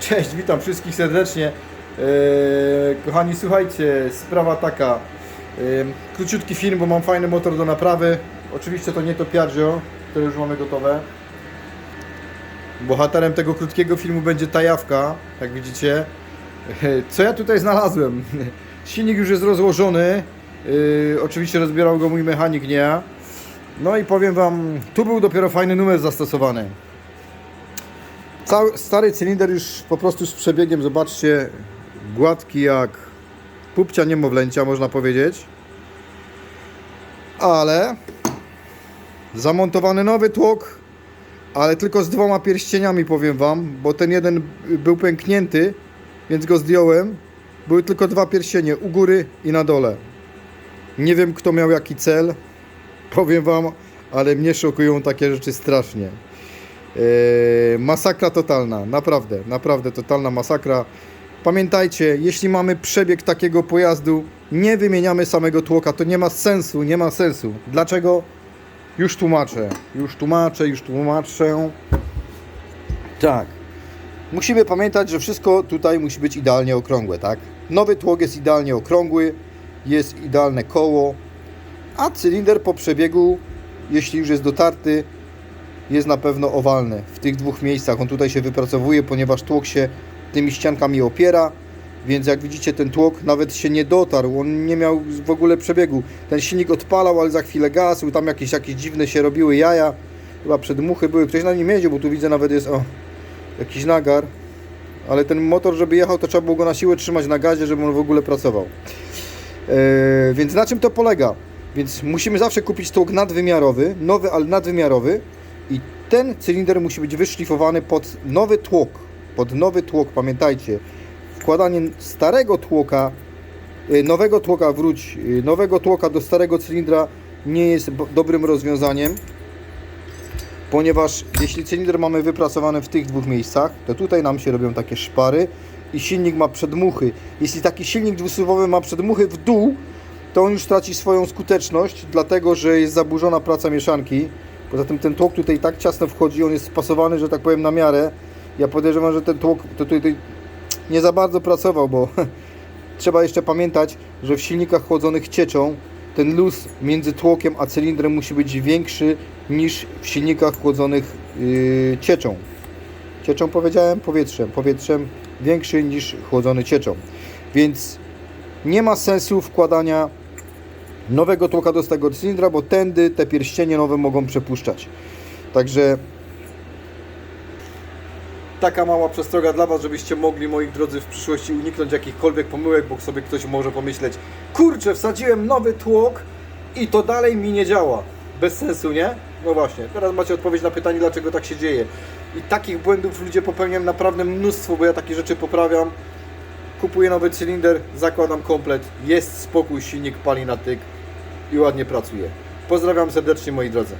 Cześć, witam wszystkich serdecznie. Eee, kochani, słuchajcie, sprawa taka. Eee, króciutki film, bo mam fajny motor do naprawy. Oczywiście to nie to Piaggio, które już mamy gotowe. Bohaterem tego krótkiego filmu będzie tajawka, jak widzicie. Eee, Co ja tutaj znalazłem? Silnik już jest rozłożony. Oczywiście rozbierał go mój mechanik, nie ja. No i powiem Wam, tu był dopiero fajny numer zastosowany. Cały, stary cylinder już po prostu z przebiegiem, zobaczcie, gładki jak pupcia niemowlęcia, można powiedzieć. Ale zamontowany nowy tłok, ale tylko z dwoma pierścieniami, powiem Wam, bo ten jeden był pęknięty, więc go zdjąłem. Były tylko dwa pierścienie, u góry i na dole. Nie wiem, kto miał jaki cel, powiem Wam, ale mnie szokują takie rzeczy strasznie. Eee, masakra totalna, naprawdę, naprawdę totalna masakra. Pamiętajcie, jeśli mamy przebieg takiego pojazdu, nie wymieniamy samego tłoka, to nie ma sensu, nie ma sensu. Dlaczego? Już tłumaczę, już tłumaczę, już tłumaczę. Tak. Musimy pamiętać, że wszystko tutaj musi być idealnie okrągłe, tak? Nowy tłok jest idealnie okrągły, jest idealne koło, a cylinder po przebiegu, jeśli już jest dotarty, jest na pewno owalny w tych dwóch miejscach. On tutaj się wypracowuje, ponieważ tłok się tymi ściankami opiera, więc jak widzicie ten tłok nawet się nie dotarł, on nie miał w ogóle przebiegu. Ten silnik odpalał, ale za chwilę gasł, tam jakieś, jakieś dziwne się robiły jaja, chyba przedmuchy były, ktoś na nim jeździł, bo tu widzę nawet jest o, jakiś nagar, ale ten motor, żeby jechał, to trzeba było go na siłę trzymać na gazie, żeby on w ogóle pracował. Eee, więc na czym to polega? Więc musimy zawsze kupić tłok nadwymiarowy, nowy, ale nadwymiarowy i ten cylinder musi być wyszlifowany pod nowy tłok. Pod nowy tłok, pamiętajcie. Wkładanie starego tłoka, y, nowego tłoka, wróć, y, nowego tłoka do starego cylindra nie jest dobrym rozwiązaniem, ponieważ jeśli cylinder mamy wypracowany w tych dwóch miejscach, to tutaj nam się robią takie szpary i silnik ma przedmuchy. Jeśli taki silnik dwusuwowy ma przedmuchy w dół, to on już traci swoją skuteczność, dlatego że jest zaburzona praca mieszanki. Poza tym ten tłok tutaj tak ciasno wchodzi, on jest spasowany, że tak powiem, na miarę. Ja podejrzewam, że ten tłok to tutaj nie za bardzo pracował, bo trzeba jeszcze pamiętać, że w silnikach chłodzonych cieczą ten luz między tłokiem a cylindrem musi być większy niż w silnikach chłodzonych yy, cieczą. Cieczą powiedziałem? Powietrzem. Powietrzem większy niż chłodzony cieczą. Więc nie ma sensu wkładania nowego tłoka do tego cylindra, bo tędy te pierścienie nowe mogą przepuszczać. Także taka mała przestroga dla Was, żebyście mogli, moi drodzy, w przyszłości uniknąć jakichkolwiek pomyłek, bo sobie ktoś może pomyśleć kurczę, wsadziłem nowy tłok i to dalej mi nie działa. Bez sensu, nie? No właśnie, teraz macie odpowiedź na pytanie, dlaczego tak się dzieje. I takich błędów ludzie popełniają naprawdę mnóstwo, bo ja takie rzeczy poprawiam. Kupuję nowy cylinder, zakładam komplet, jest spokój, silnik pali na tyk i ładnie pracuje. Pozdrawiam serdecznie moi drodzy.